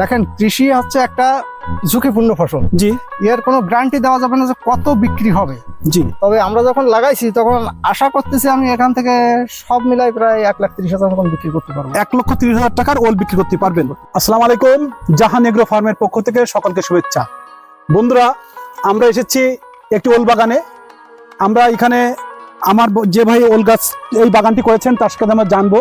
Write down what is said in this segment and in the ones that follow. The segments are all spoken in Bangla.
দেখেন কৃষি হচ্ছে একটা ঝুঁকিপূর্ণ ফসল। জি। এর কোনো গ্যারান্টি দেওয়া যাবে না যে কত বিক্রি হবে। জি। তবে আমরা যখন লাগাইছি তখন আশা করতেছি আমি এখান থেকে সব মিলাই প্রায় এক লাখ তিরিশ হাজার মতন বিক্রি করতে পারব। এক লক্ষ তিরিশ হাজার টাকার ওল বিক্রি করতে পারবেন। আসসালামু আলাইকুম জাহান এগ্রো ফার্মের পক্ষ থেকে সকলকে শুভেচ্ছা। বন্ধুরা আমরা এসেছি একটি ওল বাগানে। আমরা এখানে আমার যে ভাই ওল গাছ এই বাগানটি করেছেন তার সাথে আমরা জানব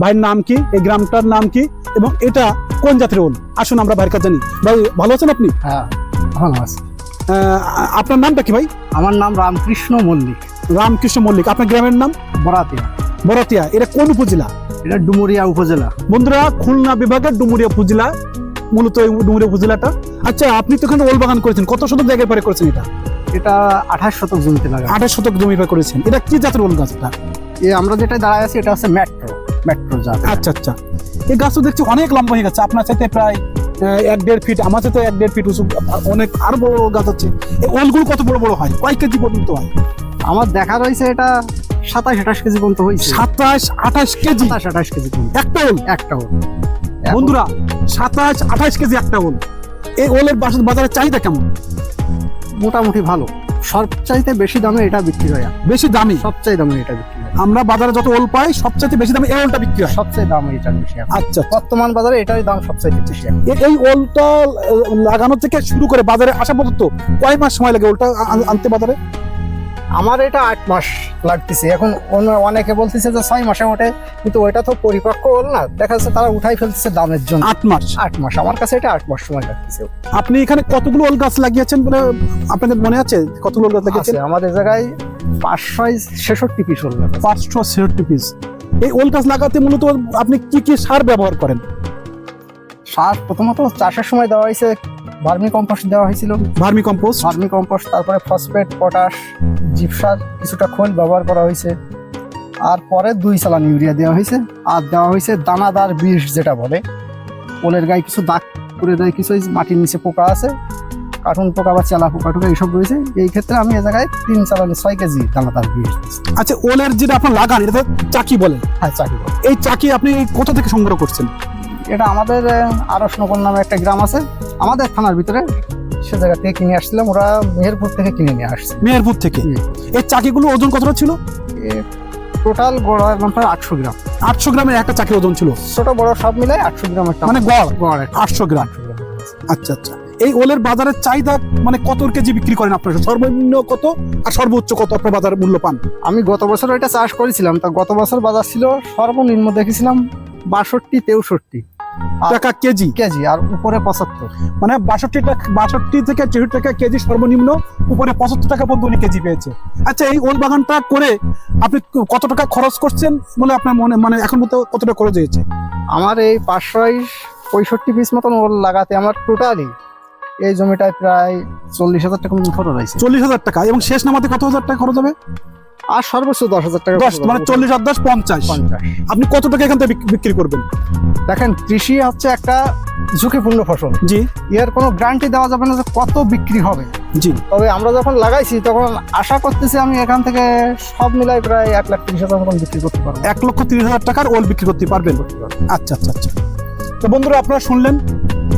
ভাইয়ের নাম কি? এই গ্রামটার নাম কি? এবং এটা কোন জাতের ওল আসুন আমরা ভাইয়ের কাছে জানি। ভাই ভালো আছেন আপনি? হ্যাঁ ভালো আছে। আপনার নামটা কি ভাই? আমার নাম রামকৃষ্ণ মল্লিক। রামকৃষ্ণ মল্লিক। আপনার গ্রামের নাম? বরাতিয়া। বরতিয়া। এটা কোন উপজেলা? এটা ডুমুরিয়া উপজেলা। বন্ধুরা খুলনা বিভাগের ডুমুরিয়া উপজেলা। মূলত এই ডুমুরিয়া উপজেলাটা। আচ্ছা আপনি তো এখানে ওল বাগান করেছেন। কত শতক জায়গায় পরে করেছেন এটা? এটা আঠাশ শতক জমিতে লাগা আঠাশ শতক জমি পরে করেছেন। এটা কি জাতের ওল গাছ এটা? এ আমরা যেটা দাঁড়ায় আছি এটা হচ্ছে মেট্রো মেট্রো জাত আচ্ছা আচ্ছা। এই গাছ তো দেখছি অনেক লম্বা হয়ে গেছে। আপনার চাইতে প্রায় এক দেড় ফিট আমার চাইতে এক দেড় ফিট উঁচু অনেক আরও বড় বড় গাছ আছে। এই ওলগুলো কত বড় বড় হয়? কয় কেজি পর্যন্ত হয়? আমার দেখা রয়েছে এটা সাতাশ আঠাশ কেজি পর্যন্ত হয়েছে। সাতাশ আঠাশ কেজি? সাতাশ আঠাশ কেজি একটা ওল? একটা ওল। বন্ধুরা সাতাশ আঠাশ কেজি একটা ওল। এই ওলের বাজারে চাহিদা কেমন? মোটামুটি ভালো। সবচাইতে বেশি দামে এটা বিক্রি হয়। বেশি দামি? সবচাই দামে এটা বিক্রি হয়। আমরা বাজারে যত ওল পাই সবচেয়ে বেশি দামে এই ওলটা বিক্রি হয়। সবচেয়ে দাম এটা বেশি আচ্ছা আচ্ছা। বর্তমান বাজারে দাম সবচেয়ে বেশি এই ওলটা লাগানো থেকে শুরু করে বাজারে আসা পর্যন্ত কয় মাস সময় লাগে ওলটা আনতে বাজারে? আমার এটা আট মাস লাগতেছে। এখন অনেকে বলতেছে যে ছয় মাসে ওঠে কিন্তু ওইটা তো পরিপক্ক হল না। দেখা যাচ্ছে তারা উঠাই ফেলতেছে দামের জন্য। আট মাস? আট মাস। আমার কাছে এটা আট মাস সময় লাগতেছে। আপনি এখানে কতগুলো ওল গাছ লাগিয়েছেন বলে আপনাদের মনে আছে? কতগুলো ওল গাছ লাগিয়েছেন? আমাদের জায়গায় পাঁচশো ছেষট্টি পিস হল পাঁচশো ছেষট্টি পিস এই ওল গাছ লাগাতে মূলত আপনি কি কি সার ব্যবহার করেন? সার প্রথমত চাষের সময় দেওয়া হয়েছে ভার্মি কম্পোস্ট দেওয়া হয়েছিল। Vermicompost? ভার্মি কম্পোস্ট তারপরে ফসফেট পটাশ জিপসার কিছুটা খোল ব্যবহার করা হয়েছে। আর পরে দুই চালান ইউরিয়া দেওয়া হয়েছে। আর দেওয়া হয়েছে দানাদার বিষ যেটা বলে। পোলের গায়ে কিছু দাগ করে দেয় কিছু মাটির নিচে পোকা আছে। কার্টুন পোকা বা চেলা পোকা টোকা এইসব রয়েছে। এই ক্ষেত্রে আমি এ জায়গায় তিন চালানে ছয় কেজি দানাদার দিচ্ছি আচ্ছা ওলের যেটা আপনার লাগান এটা চাকি বলে। হ্যাঁ চাকি বলে। এই চাকি আপনি কোথা থেকে সংগ্রহ করছেন? এটা আমাদের আরস নগর নামে একটা গ্রাম আছে। আমাদের থানার ভিতরে সে জায়গা থেকে কিনে আসছিলাম। ওরা মেহেরপুর থেকে কিনে নিয়ে আসছে। মেহেরপুর থেকে। এই চাকিগুলো ওজন কতটা ছিল? টোটাল গড় একদম প্রায় আটশো গ্রাম। আটশো গ্রামের একটা চাকি ওজন ছিল? ছোট বড় সব মিলাই আটশো গ্রাম একটা মানে গড়? গড় একটা। আটশো গ্রাম। আচ্ছা আচ্ছা। এই ওলের বাজারের চাহিদা মানে কত কেজি বিক্রি করেন আপনারা? সর্বনিম্ন কত আর সর্বোচ্চ কত আপনার বাজার মূল্য পান? আমি গত বছর ওইটা চাষ করেছিলাম তা গত বছর বাজার ছিল সর্বনিম্ন দেখেছিলাম বাষট্টি তেষট্টি। টাকা কেজি? কেজি আর উপরে পঁচাত্তর। মানে বাষট্টি টাকা বাষট্টি থেকে তেষট্টি টাকা কেজি সর্বনিম্ন উপরে পঁচাত্তর টাকা পর্যন্ত উনি কেজি পেয়েছে। আচ্ছা এই ওল বাগানটা করে আপনি কত টাকা খরচ করছেন বলে আপনার মনে মানে এখন মতো কত টাকা খরচ হয়েছে? আমার এই পাঁচশো পঁয়ষট্টি পিস মতন ওল লাগাতে আমার টোটালি এই জমিটায় প্রায় চল্লিশ হাজার টাকা খরচ হয়েছে। চল্লিশ হাজার টাকা। এবং শেষ নামাতে কত হাজার টাকা খরচ হবে? আর সর্বোচ্চ দশ হাজার টাকা দশ মানে চল্লিশ আর দশ পঞ্চাশ। আপনি কত টাকা এখান থেকে বিক্রি করবেন? দেখেন কৃষি হচ্ছে একটা ঝুঁকিপূর্ণ ফসল। জি। এর কোনো গ্যারান্টি দেওয়া যাবে না যে কত বিক্রি হবে। জি। তবে আমরা যখন লাগাইছি তখন আশা করতেছি আমি এখান থেকে সব মিলাই প্রায় এক লাখ তিরিশ হাজার মতন বিক্রি করতে পারব। এক লক্ষ তিরিশ হাজার টাকার ওল বিক্রি করতে পারবেন। আচ্ছা আচ্ছা আচ্ছা। তো বন্ধুরা আপনারা শুনলেন।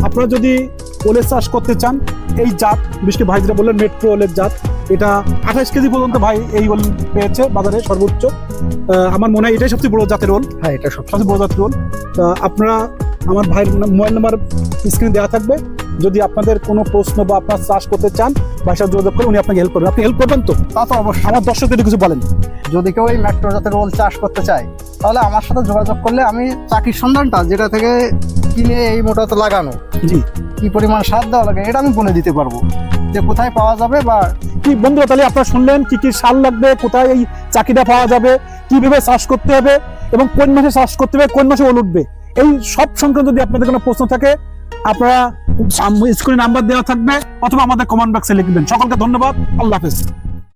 আপনারা যদি ওলের চাষ করতে চান এই জাত বিশেষ করে ভাই যেটা বললেন মেট্রো ওলের জাত এটা আঠাশ কেজি পর্যন্ত ভাই এই ওল পেয়েছে বাজারে সর্বোচ্চ। আমার মনে হয় এটাই সবচেয়ে বড় জাতের ওল। হ্যাঁ এটা সবচেয়ে বড় জাতের ওল। তা আপনারা আমার ভাইয়ের মোবাইল নাম্বার স্ক্রিনে দেওয়া থাকবে। যদি আপনাদের কোনো প্রশ্ন বা আপনার চাষ করতে চান সাথে যোগাযোগ করে উনি আপনাকে হেল্প করবেন আপনি হেল্প করবেন তো? তা তো অবশ্যই। আমার দর্শকদের কিছু বলেন। যদি কেউ এই মেট্রো জাতের ওল চাষ করতে চায় তাহলে আমার সাথে যোগাযোগ করলে আমি চাকির সন্ধানটা যেটা থেকে কিনে এই মোটাতে লাগানো। জি। কি পরিমাণ সার দেওয়া লাগে এটা আমি বলে দিতে পারব যে কোথায় পাওয়া যাবে বা কি বন্ধুরা তাহলে আপনারা শুনলেন কি কি সার লাগবে, কোথায় এই চাকিটা পাওয়া যাবে, কীভাবে চাষ করতে হবে এবং কোন মাসে চাষ করতে হবে, কোন মাসে ওল উঠবে? এই সব সংক্রান্ত যদি আপনাদের কোনো প্রশ্ন থাকে, আপনারা স্ক্রিনে নাম্বার দেওয়া থাকবে অথবা আমাদের কমেন্ট বক্সে লিখবেন সকলকে ধন্যবাদ। আল্লাহ হাফেজ।